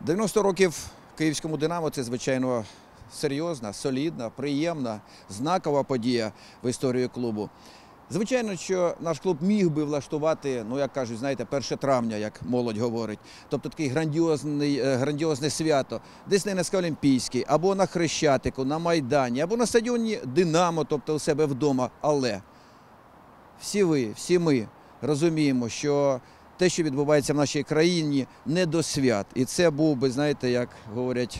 90 років київському Динамо це звичайно серйозна, солідна, приємна, знакова подія в історії клубу. Звичайно, що наш клуб міг би влаштувати, ну як кажуть, знаєте, 1 травня, як молодь говорить, тобто такий грандіозний, е, грандіозне свято, десь не на НСК Олімпійський, або на Хрещатику, на Майдані, або на стадіоні Динамо, тобто у себе вдома. Але всі ви, всі ми розуміємо, що те, що відбувається в нашій країні, не до свят. І це був би, знаєте, як говорять,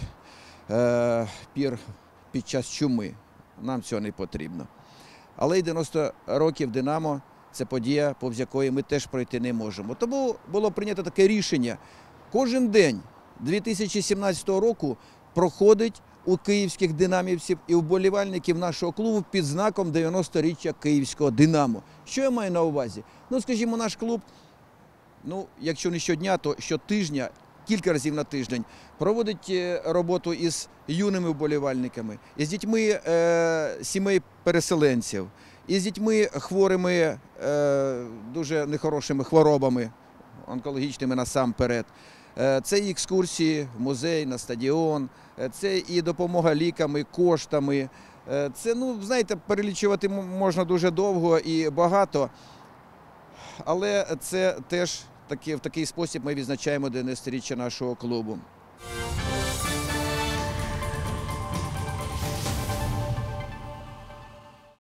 е, пір під час чуми. Нам цього не потрібно. Але й 90 років Динамо це подія, повз якої ми теж пройти не можемо. Тому було прийнято таке рішення. Кожен день 2017 року проходить у київських динамівців і вболівальників нашого клубу під знаком 90-річчя київського Динамо. Що я маю на увазі? Ну, скажімо, наш клуб, ну, якщо не щодня, то щотижня, кілька разів на тиждень, проводить е, роботу із юними вболівальниками, із дітьми е, сімей переселенців, із дітьми хворими е, дуже нехорошими хворобами, онкологічними насамперед. Е, Це і екскурсії в музей, на стадіон, е, це і допомога ліками, коштами. Це, ну, знаєте, перелічувати можна дуже довго і багато. Але це теж таки, в такий спосіб ми відзначаємо 90-річчя нашого клубу.